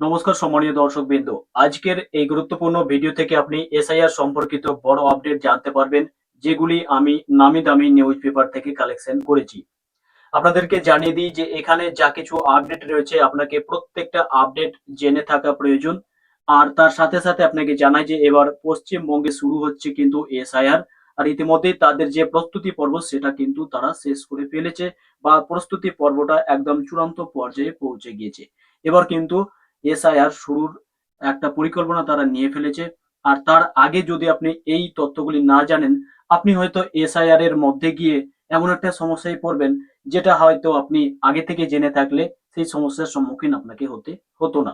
নমস্কার সম্মানীয় দর্শক বিন্দু আজকের এই গুরুত্বপূর্ণ ভিডিও থেকে আপনি এসআইআর সম্পর্কিত বড় আপডেট জানতে পারবেন, যেগুলি আমি নামি দামি নিউজ পেপার থেকে কালেকশন করেছি। আপনাদেরকে জানিয়ে দিই যে এখানে যা কিছু আপডেট রয়েছে, আপনাকে প্রত্যেকটা আপডেট জেনে থাকা প্রয়োজন। আর তার সাথে সাথে আপনাকে জানাই যে এবার পশ্চিমবঙ্গে শুরু হচ্ছে কিন্তু এসআইআর আর ইতিমধ্যেই তাদের যে প্রস্তুতি পর্ব, সেটা কিন্তু তারা শেষ করে ফেলেছে বা প্রস্তুতি পর্বটা একদম চূড়ান্ত পর্যায়ে পৌঁছে গিয়েছে। এবার কিন্তু এসআইআর শুরুর একটা পরিকল্পনা তারা নিয়ে ফেলেছে। আর তার আগে যদি আপনি এই তথ্যগুলি না জানেন, আপনি হয়তো এসআইআর এর মধ্যে গিয়ে এমন একটা সমস্যায় পড়বেন, যেটা হয়তো আপনি আগে থেকে জেনে থাকলে সেই সমস্যার সম্মুখীন আপনাকে হতে হতো না।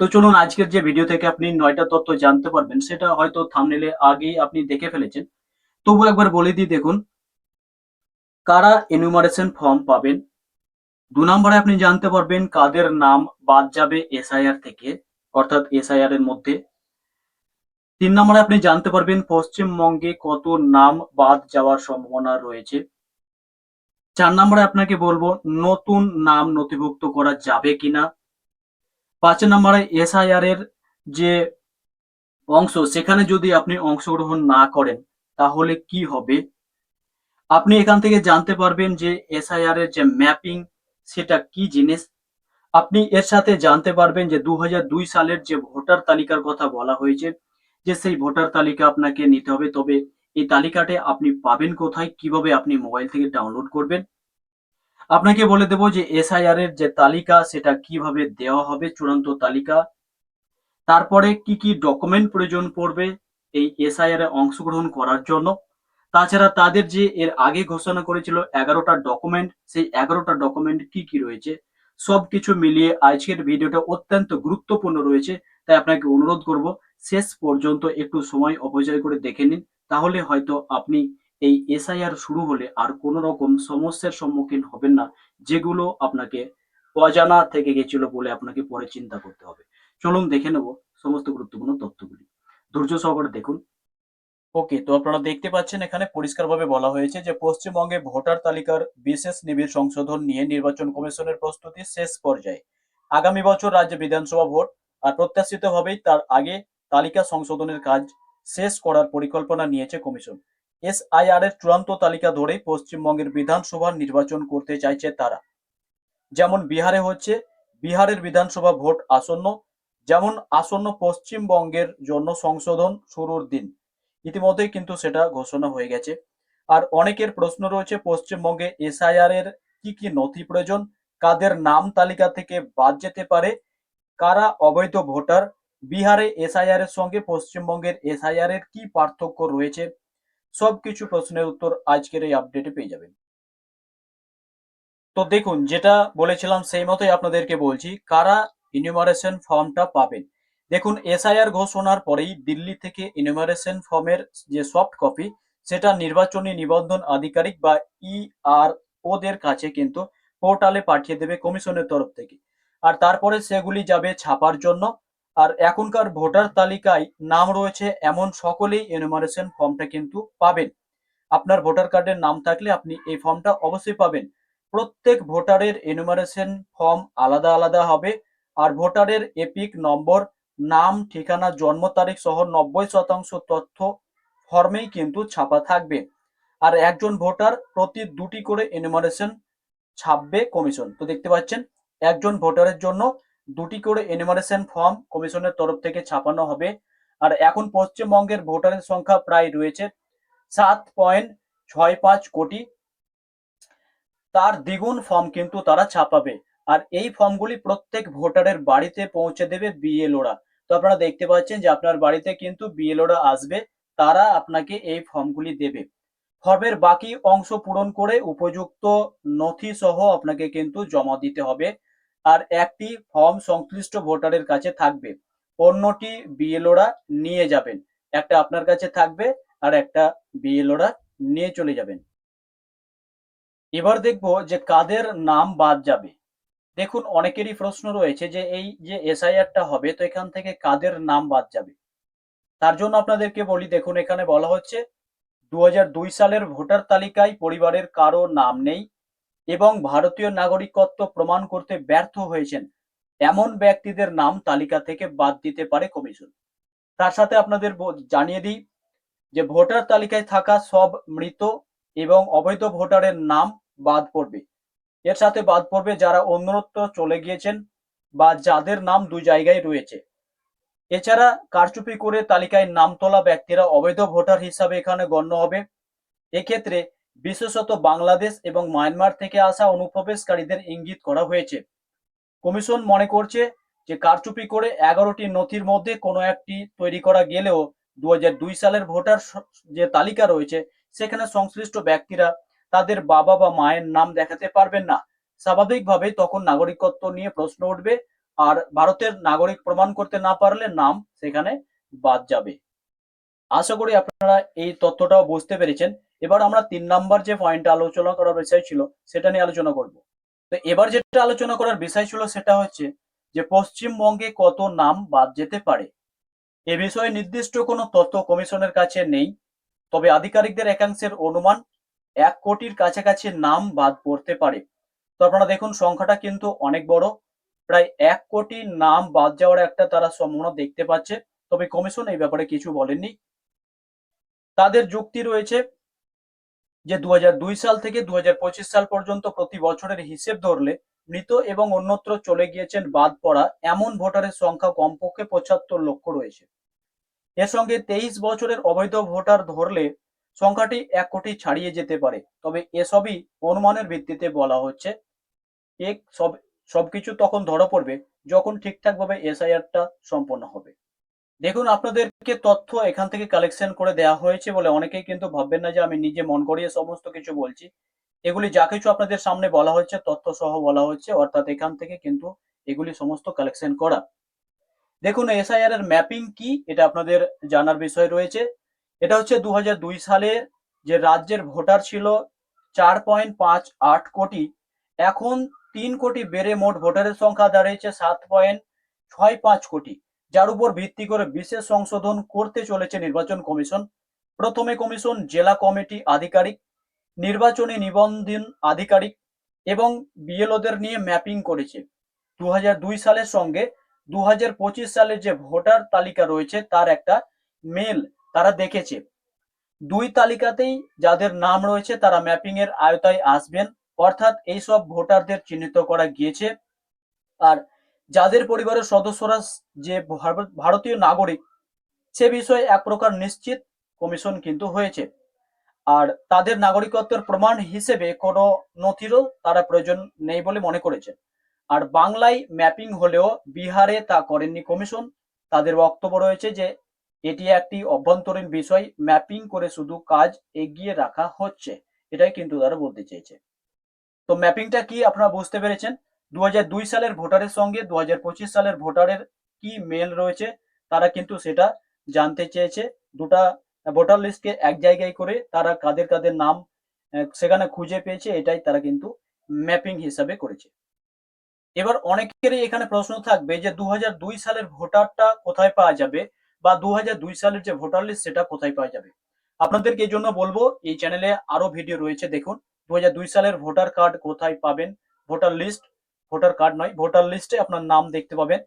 তো চলুন আজকের যে ভিডিও থেকে আপনি নয়টা তথ্য জানতে পারবেন, সেটা হয়তো থামনেলে আগেই আপনি দেখে ফেলেছেন। তবু একবার বলে দিই, দেখুন, কারা এনুমারেশন ফর্ম পাবেন? দু নম্বরে আপনি জানতে পারবেন কাদের নাম বাদ যাবে এসআইআর থেকে, অর্থাৎ এসআইআর এর মধ্যে। তিন নম্বরে আপনি জানতে পারবেন পশ্চিমবঙ্গে কত নাম বাদ যাওয়ার সম্ভাবনা রয়েছে। চার নম্বরে আপনাকে বলব, নতুন নাম নথিভুক্ত করা যাবে কিনা। পাঁচ নম্বরে এসআইআর এর যে অংশ, সেখানে যদি আপনি অংশগ্রহণ না করেন, তাহলে কি হবে? আপনি এখান থেকে জানতে পারবেন যে এসআইআর এর যে ম্যাপিং, সেটা কি জিনিস? আপনি এর সাথে জানতে পারবেন যে দু হাজার দুই সালের যে ভোটার তালিকার কথা বলা হয়েছে, যে সেই ভোটার তালিকা আপনাকে নিতে হবে। তবে এই তালিকাটি আপনি পাবেন কোথায়? কীভাবে আপনি মোবাইল থেকে ডাউনলোড করবেন? আপনাকে বলে দেব যে এসআইআর এর যে তালিকা, সেটা কীভাবে দেওয়া হবে? চূড়ান্ত তালিকা। তারপরে কি কি ডকুমেন্ট প্রয়োজন পড়বে এই এসআইআর এ অংশগ্রহণ করার জন্য? তাছাড়া তাদের যে এর আগে ঘোষণা করেছিল এগারোটা ডকুমেন্ট, সেই এগারোটা ডকুমেন্ট কি কি রয়েছে? সবকিছু মিলিয়ে আজকের ভিডিওটা অত্যন্ত গুরুত্বপূর্ণ রয়েছে, তাই আপনাকে অনুরোধ করব শেষ পর্যন্ত একটু সময় অপচয় করে দেখে নিন, তাহলে হয়তো আপনি এই এসআইআর শুরু হলে আর কোনো রকম সমস্যার সম্মুখীন হবেন না, যেগুলো আপনাকে অজানা থেকে গেছিল বলে আপনাকে পরে চিন্তা করতে হবে। চলুন দেখে নেব সমস্ত গুরুত্বপূর্ণ তথ্যগুলি। ধৈর্য সহকারে দেখুন ওকে তো আপনারা দেখতে পাচ্ছেন এখানে পরিষ্কারভাবে বলা হয়েছে যে পশ্চিমবঙ্গে ভোটার তালিকার বিশেষ নিবিড় সংশোধন নিয়ে নির্বাচন কমিশনের প্রস্তুতি শেষ পর্যায়ে। আগামী বছর রাজ্যে বিধানসভা ভোট আর প্রত্যাশিতভাবেই তার আগে তালিকা সংশোধনের কাজ শেষ করার পরিকল্পনা নিয়েছে কমিশন। এসআইআর এর চূড়ান্ত তালিকা ধরেই পশ্চিমবঙ্গের বিধানসভা নির্বাচন করতে চাইছে তারা। যেমন বিহারে হচ্ছে, বিহারের বিধানসভা ভোট আসন্ন, যেমন আসন্ন পশ্চিমবঙ্গের জন্য সংশোধন শুরুর দিন। ইতিমধ্যেই কিন্তু সেটা ঘোষণা হয়ে গেছে। আর অনেকের প্রশ্ন রয়েছে, পশ্চিমবঙ্গে এসআইআর এর কি কি নথি প্রয়োজন? কাদের নাম তালিকা থেকে বাদ যেতে পারে? কারা অবৈধ ভোটার? বিহারে এসআইআর এর সঙ্গে পশ্চিমবঙ্গের এসআইআর এর কি পার্থক্য রয়েছে? সবকিছু প্রশ্নের উত্তর আজকের এই আপডেটে পেয়ে যাবেন। তো দেখুন, যেটা বলেছিলাম সেই মতোই আপনাদেরকে বলছি, কারা ইনিউমারেশন ফর্মটা পাবেন? দেখুন এসআইআর ঘোষণার পরেই দিল্লি থেকে ইনিউমারেশন ফর্মের যে সফট কপি সেটা নির্বাচনী নিবন্ধন আধিকারিক বা ইআর ওদের কাছে কিন্তু পোর্টালে পাঠিয়ে দেবে কমিশনের তরফ থেকে। আর তারপরে সেগুলি যাবে ছাপার জন্য। আর এখনকার ভোটার তালিকায় নাম রয়েছে এমন সকলেই এনুমারেশন ফর্মটা কিন্তু পাবেন। আপনার ভোটার কার্ডের নাম থাকলে আপনি এই ফর্মটা অবশ্যই পাবেন। প্রত্যেক ভোটারের এনুমারেশন ফর্ম আলাদা আলাদা হবে। আর ভোটারের এপিক নম্বর নাম, ঠিকানা, জন্ম তারিখ সহ নব্বই শতাংশ তথ্য ফর্মেই কিন্তু ছাপা থাকবে। আর একজন ভোটার প্রতি দুটি করে এনুমারেশন ছাপবে কমিশন তো দেখতে পাচ্ছেন, একজন ভোটারের জন্য দুটি করে এনিমারেশন ফর্ম কমিশনের তরফ থেকে ছাপানো হবে। আর এখন পশ্চিমবঙ্গের ভোটারের সংখ্যা প্রায় রয়েছে সাত পয়েন্ট ছয় পাঁচ কোটি। তার দ্বিগুণ ফর্ম কিন্তু তারা ছাপাবে। আর এই ফর্মগুলি প্রত্যেক ভোটারের বাড়িতে পৌঁছে দেবে বিএলওরা তো আপনারা দেখতে পাচ্ছেন যে আপনার বাড়িতে কিন্তু বিএলওরা আসবে, তারা আপনাকে এই ফর্মগুলি দেবে। ফর্মের বাকি অংশ পূরণ করে উপযুক্ত নথি সহ আপনাকে কিন্তু জমা দিতে হবে। আর একটি ফর্ম সংশ্লিষ্ট ভোটারের কাছে থাকবে, অন্যটি বিএলওরা নিয়ে যাবেন। একটা আপনার কাছে থাকবে আর একটা বিএলওরা নিয়ে চলে যাবেন। এবার দেখব যে কাদের নাম বাদ যাবে। দেখুন, অনেকেরই প্রশ্ন রয়েছে যে এই যে এসআইআরটা হবে, তো এখান থেকে কাদের নাম বাদ যাবে? তার জন্য আপনাদেরকে বলি, দেখুন, এখানে বলা হচ্ছে দু হাজার দুই সালের ভোটার তালিকায় পরিবারের কারও নাম নেই এবং ভারতীয় নাগরিকত্ব প্রমাণ করতে ব্যর্থ হয়েছেন এমন ব্যক্তিদের নাম তালিকা থেকে বাদ দিতে পারে কমিশন। তার সাথে আপনাদের জানিয়ে দিই যে ভোটার তালিকায় থাকা সব মৃত এবং অবৈধ ভোটারের নাম বাদ পড়বে। এর সাথে বাদ পড়বে যারা অন্যত্র চলে গিয়েছেন বা যাদের নাম দুই জায়গায় রয়েছে। এছাড়া কারচুপি করে তালিকায় নাম তোলা ব্যক্তিরা অবৈধ ভোটার হিসাবে এখানে গণ্য হবে। এক্ষেত্রে বিশেষত বাংলাদেশ এবং মায়ানমার থেকে আসা অনুপ্রবেশকারীদের ইঙ্গিত করা হয়েছে। কমিশন মনে করছে যে কারচুপি করে এগারোটি নথির মধ্যে কোনো একটি তৈরি করা গেলেও দু হাজার দুই সালের ভোটার যে তালিকা রয়েছে, সেখানে সংশ্লিষ্ট ব্যক্তিরা তাদের বাবা বা মায়ের নাম দেখাতে পারবেন না। স্বাভাবিকভাবে তখন নাগরিকত্ব নিয়ে প্রশ্ন উঠবে, আর ভারতের নাগরিক প্রমাণ করতে না পারলে নাম সেখানে বাদ যাবে। আশা করি আপনারা এই তথ্যটাও বুঝতে পেরেছেন। এবার আমরা তিন নাম্বার যে পয়েন্টটা আলোচনা করার বিষয় ছিল, সেটা নিয়ে আলোচনা করব। তো এবার যেটা আলোচনা করার বিষয় ছিল, সেটা হচ্ছে যে পশ্চিমবঙ্গে কত নাম বাদ যেতে পারে? এ বিষয়ে নির্দিষ্ট কোনো তথ্য কমিশনের কাছে নেই, তবে আধিকারিকদের একাংশের অনুমান এক কোটির কাছাকাছি নাম বাদ পড়তে পারে। তো আপনারা দেখুন, সংখ্যাটা কিন্তু অনেক বড়। প্রায় এক কোটি নাম বাদ যাওয়ার একটা তারা সম্ভাবনা দেখতে পাচ্ছে। তবে কমিশন এই ব্যাপারে কিছু বলেননি। তাদের যুক্তি রয়েছে যে দু হাজার দুই সাল থেকে দুই হাজার পঁচিশ সাল পর্যন্ত প্রতি বছরের হিসেব ধরলে মৃত এবং অন্যত্র চলে গিয়েছেন বাদ পড়া এমন ভোটারের সংখ্যা কমপক্ষে পঁচাত্তর লক্ষ রয়েছে। এর সঙ্গে তেইশ বছরের অবৈধ ভোটার ধরলে সংখ্যাটি এক কোটি ছাড়িয়ে যেতে পারে। তবে এসবই অনুমানের ভিত্তিতে বলা হচ্ছে। এক সব, সবকিছু তখন ধরা পড়বে যখন ঠিকঠাকভাবে এসআইআরটা সম্পন্ন হবে। দেখুন, আপনাদেরকে তথ্য এখান থেকে কালেকশন করে দেওয়া হয়েছে বলে অনেকেই কিন্তু ভাববেন না যে আমি নিজে মন করিয়ে সমস্ত কিছু বলছি। এগুলি যা কিছু আপনাদের সামনে বলা হচ্ছে তথ্য সহ বলা হচ্ছে অর্থাৎ এখান থেকে কিন্তু এগুলি সমস্ত কালেকশন করা। দেখুন, এসআইআর এর ম্যাপিং কি? এটা আপনাদের জানার বিষয় রয়েছে। এটা হচ্ছে দু হাজার দুই সালে যে রাজ্যের ভোটার ছিল চার পয়েন্ট পাঁচ আট কোটি। এখন তিন কোটি বেড়ে মোট ভোটারের সংখ্যা দাঁড়িয়েছে সাত পয়েন্ট ছয় পাঁচ কোটি, যার উপর ভিত্তি করে বিশেষ সংশোধন করতে চলেছে নির্বাচন কমিশন। প্রথমে কমিশন জেলা কমিটি আধিকারিক, নির্বাচনী নিবন্ধন আধিকারিক এবং বিএলওদের নিয়ে ম্যাপিং করেছে। দু হাজার দুই সালের সঙ্গে দু হাজার পঁচিশ সালের যে ভোটার তালিকা রয়েছে তার একটা মেল তারা দেখেছে। দুই তালিকাতেই যাদের নাম রয়েছে তারা ম্যাপিং এর আয়তায় আসবেন। অর্থাৎ এইসব ভোটারদের চিহ্নিত করা গিয়েছে। আর যাদের পরিবারের সদস্যরা যে ভারতীয় নাগরিক, সে বিষয়ে এক প্রকার নিশ্চিত কমিশন কিন্তু হয়েছে। আর তাদের নাগরিকত্বের প্রমাণ হিসেবে কোনো নথিরও তারা প্রয়োজন নেই বলে মনে করেছে। আর বাংলায় ম্যাপিং হলেও বিহারে তা করেননি কমিশন। তাদের বক্তব্য রয়েছে যে এটি একটি অভ্যন্তরীণ বিষয়। ম্যাপিং করে শুধু কাজ এগিয়ে রাখা হচ্ছে, এটাই কিন্তু তারা বলতে চেয়েছে। তো ম্যাপিংটা কি আপনারা বুঝতে পেরেছেন? দু হাজার দুই সালের ভোটারের সঙ্গে দুহাজার পঁচিশ সালের ভোটারের কি মেল রয়েছে, তারা কিন্তু সেটা জানতে চেয়েছে। দুটা ভোটার লিস্টকে এক জায়গায় করে তারা কাদের কাদের নাম সেখানে খুঁজে পেয়েছে, এটাই তারা কিন্তু ম্যাপিং হিসাবে করেছে। এবার অনেকেরই এখানে প্রশ্ন থাকবে যে দু হাজার দুই সালের ভোটারটা কোথায় পাওয়া যাবে? বা দু হাজার দুই সালের যে ভোটার লিস্ট সেটা কোথায় পাওয়া যাবে? আপনাদেরকে এই জন্য বলব, এই চ্যানেলে আরও ভিডিও রয়েছে, দেখুন। দু সালের ভোটার কার্ড কোথায় পাবেন? ভোটার লিস্ট ভোটার কার্ড নয়, ভোটার লিস্টে আপনার নাম দেখতে পাবেন।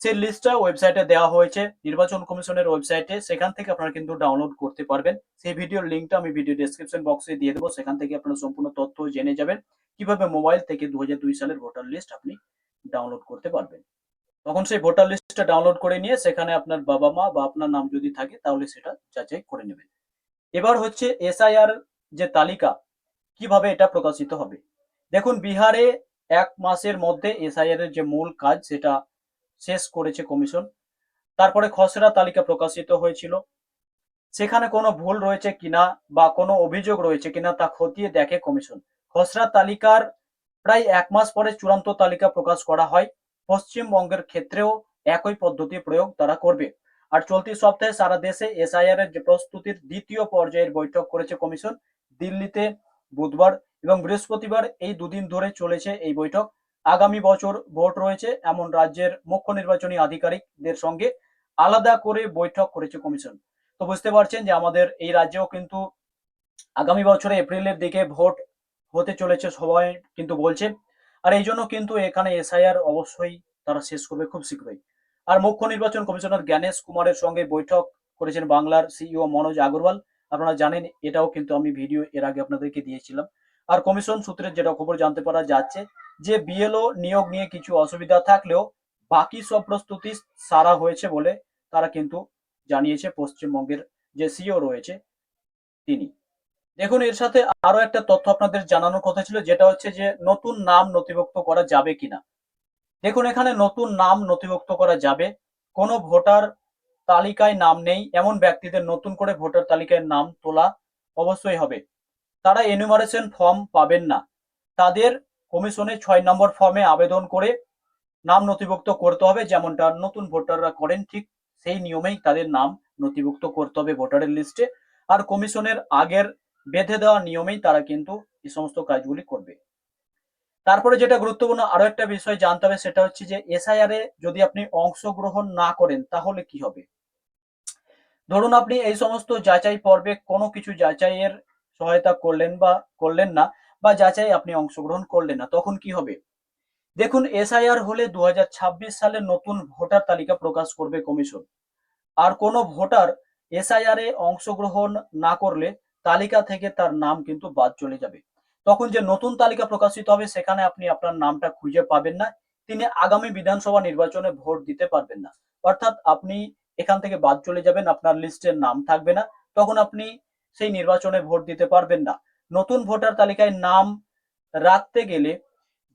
সেই লিস্টটা ওয়েবসাইটে দেওয়া হয়েছে, নির্বাচন কমিশনের ওয়েবসাইটে সেখান থেকে আপনারা কিন্তু ডাউনলোড করতে পারবেন। সেই ভিডিওর লিঙ্কটা আমি ভিডিও ডেসক্রিপশন বক্সে দিয়ে দেবো, সেখান থেকে আপনারা সম্পূর্ণ তথ্য জেনে যাবেন। কীভাবে মোবাইল থেকে দু হাজার দুই সালের ভোটার লিস্ট আপনি ডাউনলোড করতে পারবেন। তখন সেই ভোটার লিস্টটা ডাউনলোড করে নিয়ে সেখানে আপনার বাবা মা বা আপনার নাম যদি থাকে তাহলে সেটা যাচাই করে নেবেন। এবার হচ্ছে এসআইআর যে তালিকা, কীভাবে এটা প্রকাশিত হবে? দেখুন, বিহারে এক মাসের মধ্যে এসআইআর এর যে মূল কাজ সেটা শেষ করেছে কমিশন। তারপরে খসড়া তালিকা প্রকাশিত হয়েছিল। সেখানে কোনো ভুল রয়েছে কিনা বা কোনো অভিযোগ রয়েছে কিনা তা খতিয়ে দেখে কমিশন। খসড়া তালিকার প্রায় এক মাস পরে চূড়ান্ত তালিকা প্রকাশ করা হয়। পশ্চিমবঙ্গের ক্ষেত্রেও একই পদ্ধতি প্রয়োগ তারা করবে। আর চলতি সপ্তাহে সারা দেশে এসআইআর এর যে প্রস্তুতির দ্বিতীয় পর্যায়ের বৈঠক করেছে কমিশন, দিল্লিতে বুধবার এবং বৃহস্পতিবার এই দুদিন ধরে চলেছে এই বৈঠক। আগামী বছর ভোট রয়েছে এমন রাজ্যের মুখ্য নির্বাচনী আধিকারিকদের সঙ্গে আলাদা করে বৈঠক করেছে কমিশন। তো বুঝতে পারছেন যে আমাদের এই রাজ্যেও কিন্তু আগামী বছরে এপ্রিলের দিকে ভোট হতে চলেছে সবাই কিন্তু বলছে। আর এই জন্য কিন্তু এখানে এসআইআর অবশ্যই তারা শেষ করবে, খুব শীঘ্রই। আর মুখ্য নির্বাচন কমিশনার জ্ঞানেশ কুমারের সঙ্গে বৈঠক করেছেন বাংলার সিইও মনোজ আগরওয়াল। আপনারা জানেন, এটাও কিন্তু আমি ভিডিও এর আগে আপনাদেরকে দিয়েছিলাম। আর কমিশন সূত্রের যেটা খবর জানতে পারা যাচ্ছে, যে বিএলও নিয়োগ নিয়ে কিছু অসুবিধা থাকলেও বাকি সব প্রস্তুতি সারা হয়েছে বলে তারা কিন্তু জানিয়েছে, পশ্চিমবঙ্গের যে সিও রয়েছে তিনি। দেখুন, এর সাথে আরও একটা তথ্য আপনাদের জানানোর কথা ছিল, যেটা হচ্ছে যে নতুন নাম নথিভুক্ত করা যাবে কিনা। দেখুন, এখানে নতুন নাম নথিভুক্ত করা যাবে। কোনো ভোটার তালিকায় নাম নেই, এমন ব্যক্তিদের নতুন করে ভোটার তালিকায় নাম তোলা অবশ্যই হবে। তারা এনুমারেশন ফর্ম পাবেন না। তাদের কমিশনে ছয় নম্বর ফর্মে আবেদন করে নাম নথিভুক্ত করতে হবে, যেমনটা নতুন ভোটাররা করেন ঠিক সেই নিয়মেই তাদের নাম নথিভুক্ত করতে হবে ভোটারের লিস্টে আর কমিশনের আগের বেঁধে দেওয়া নিয়মেই তারা কিন্তু এই সমস্ত কাজগুলি করবে। তারপরে যেটা গুরুত্বপূর্ণ আরও একটা বিষয় জানতে হবে সেটা হচ্ছে যে এসআইআর এ যদি আপনি অংশগ্রহণ না করেন তাহলে কি হবে? ধরুন আপনি এই সমস্ত যাচাই পর্বে কোনো কিছু যাচাইয়ের সহায়তা করলেন বা করলেন না বা যাচাই আপনি অংশগ্রহণ করলেন না, তখন কি হবে? দেখুন, এসআইআর হলে দু হাজার ছাব্বিশ সালে নতুন ভোটার তালিকা প্রকাশ করবে কমিশন। আর কোনো ভোটার এসআইআর এ অংশগ্রহণ না করলে তালিকা থেকে তার নাম কিন্তু বাদ চলে যাবে। তখন যে নতুন তালিকা প্রকাশিত হবে, সেখানে আপনি আপনার নামটা খুঁজে পাবেন না। তিনি আগামী বিধানসভা নির্বাচনে ভোট দিতে পারবেন না। অর্থাৎ আপনি এখান থেকে বাদ চলে যাবেন, আপনার লিস্টের নাম থাকবে না। তখন আপনি সেই নির্বাচনে ভোট দিতে পারবেন না। নতুন ভোটার তালিকায় নাম রাখতে গেলে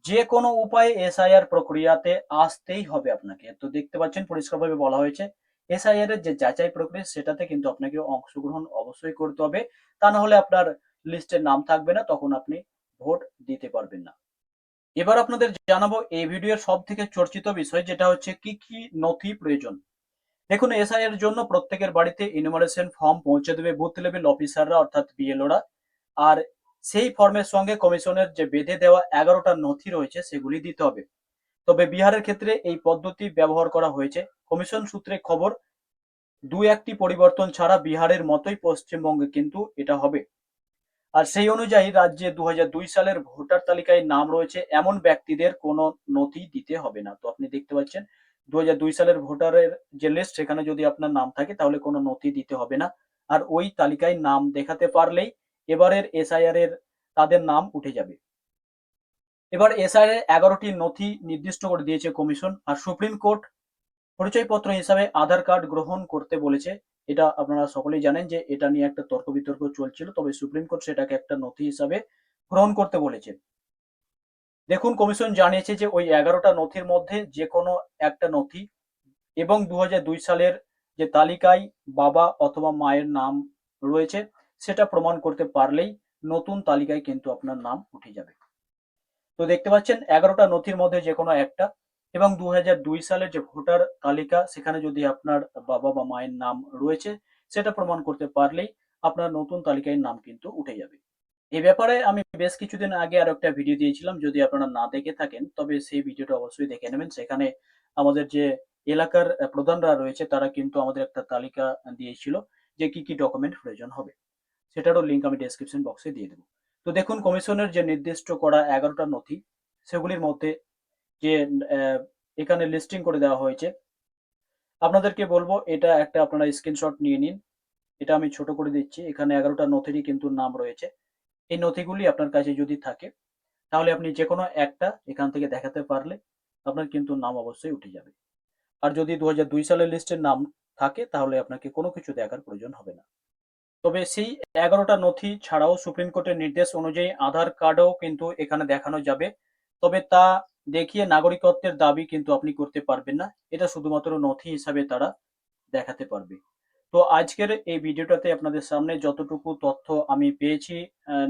যে কোনো উপায়ে এসআইআর প্রক্রিয়াতে আসতেই হবে আপনাকে। তো দেখতে পাচ্ছেন, পরিষ্কারভাবে বলা হয়েছে। এসআইআর এর যে যাচাই প্রক্রিয়া, সেটাতে কিন্তু আপনাকে অংশগ্রহণ অবশ্যই করতে হবে। তা না হলে আপনার লিস্টের নাম থাকবে না, তখন আপনি ভোট দিতে পারবেন না। এবার আপনাদের জানাব এই ভিডিওর সব থেকে চর্চিত বিষয়, যেটা হচ্ছে কি কি নথি প্রয়োজন। দেখুন এসআই এর জন্য প্রত্যেকের বাড়িতে ইনুমারেশন ফর্ম পৌঁছে দেবে বুথ লেভেল অফিসাররা অর্থাৎ বিএলওরা আর সেই ফর্মের সঙ্গে কমিশনের যে বেঁধে দেওয়া এগারোটা নথি রয়েছে, সেগুলি দিতে হবে। তবে বিহারের ক্ষেত্রে এই পদ্ধতি ব্যবহার করা হয়েছে। কমিশন সূত্রে খবর দু একটি পরিবর্তন ছাড়া বিহারের মতোই পশ্চিমবঙ্গে কিন্তু এটা হবে। আর সেই অনুযায়ী রাজ্যে দু হাজার দুই সালের ভোটার তালিকায় নাম রয়েছে, এমন ব্যক্তিদের কোনো নথি দিতে হবে না। তো আপনি দেখতে পাচ্ছেন দু হাজার দুই সালের ভোটারের যে লিস্ট সেখানে যদি আপনার নাম থাকে, তাহলে কোনো নথি দিতে হবে না। আর ওই তালিকায় নাম দেখাতে পারলেই এবারের এসআইআর এর তাদের নাম উঠে যাবে। এবার এসআইআর এগারোটি নথি নির্দিষ্ট করে দিয়েছে কমিশন। আর সুপ্রিম কোর্ট পরিচয়পত্র হিসাবে আধার কার্ড গ্রহণ করতে বলেছে। এটা আপনারা সকলেই জানেন যে এটা নিয়ে একটা তর্ক বিতর্ক চলছিল, তবে সুপ্রিম কোর্ট সেটাকে একটা নথি হিসাবে গ্রহণ করতে বলেছে। দেখুন, কমিশন জানিয়েছে যে ওই এগারোটা নথির মধ্যে যে কোনো একটা নথি এবং দু হাজার দুই সালের যে তালিকায় বাবা অথবা মায়ের নাম রয়েছে, সেটা প্রমাণ করতে পারলেই নতুন তালিকায় কিন্তু আপনার নাম উঠে যাবে। তো দেখতে পাচ্ছেন, এগারোটা নথির মধ্যে যে কোনো একটা এবং দু সালের যে ভোটার তালিকা, সেখানে যদি আপনার বাবা বা মায়ের নাম রয়েছে, সেটা প্রমাণ করতে পারলেই আপনার নতুন তালিকায় নাম কিন্তু উঠে যাবে। এই ব্যাপারে আমি বেশ কিছুদিন আগে আর একটা ভিডিও দিয়েছিলাম, যদি আপনারা না দেখে থাকেন, তবে সেই ভিডিওটা অবশ্যই দেখে নেবেন। সেখানে আমাদের যে এলাকার প্রধানরা রয়েছে, তারা কিন্তু আমাদের একটা তালিকা দিয়েছিল যে কি কি ডকুমেন্ট প্রয়োজন হবে। সেটারও লিঙ্ক আমি ডেসক্রিপশন বক্সে দিয়ে দেবো। তো দেখুন, কমিশনের যে নির্দিষ্ট করা এগারোটা নথি, সেগুলির মধ্যে যে এখানে লিস্টিং করে দেওয়া হয়েছে। আপনাদেরকে বলব, এটা একটা আপনারা স্ক্রিনশট নিয়ে নিন। এটা আমি ছোট করে দিচ্ছি। এখানে এগারোটা নথিরই কিন্তু নাম রয়েছে। এই নথিগুলি আপনার কাছে যদি থাকে, তাহলে আপনি যে কোনো একটা এখান থেকে দেখাতে পারলে আপনার কিন্তু নাম অবশ্যই উঠে যাবে। আর যদি দু হাজার দুই সালের লিস্টের নাম থাকে, তাহলে আপনাকে কোনো কিছু দেখার প্রয়োজন হবে না। তবে সেই এগারোটা নথি ছাড়াও সুপ্রিম কোর্টের নির্দেশ অনুযায়ী আধার কার্ডও কিন্তু এখানে দেখানো যাবে। তবে তা দেখিয়ে নাগরিকত্বের দাবি কিন্তু আপনি করতে পারবেন না। এটা শুধুমাত্র নথি হিসাবে তারা দেখাতে পারবে। তো আজকের এই ভিডিওটাতে আপনাদের সামনে যতটুকু তথ্য আমি পেয়েছি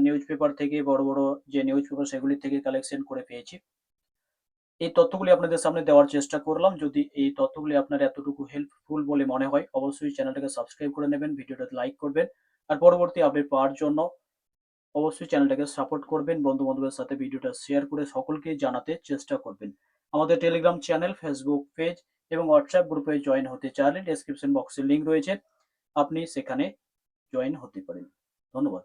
নিউজ পেপার থেকে, বড় বড় যে নিউজ পেপার সেগুলি থেকে কালেকশন করে পেয়েছি, এই তথ্যগুলি আপনাদের সামনে দেওয়ার চেষ্টা করলাম। যদি এই তথ্যগুলি আপনার এতটুকু হেল্পফুল বলে মনে হয়, অবশ্যই চ্যানেলটাকে সাবস্ক্রাইব করে নেবেন, ভিডিওটাতে লাইক করবেন, আর পরবর্তী আপডেট পাওয়ার জন্য অবশ্যই চ্যানেলটাকে সাপোর্ট করবেন বন্ধু বান্ধবের সাথে ভিডিওটা শেয়ার করে সকলকে জানাতে চেষ্টা করবেন। আমাদের টেলিগ্রাম চ্যানেল, ফেসবুক পেজ এবং হোয়াটসঅ্যাপ গ্রুপে জয়েন হতে চাইলে ডেসক্রিপশন বক্সে লিঙ্ক রয়েছে। আপনি সেখানে জয়েন হতে পারেন। ধন্যবাদ।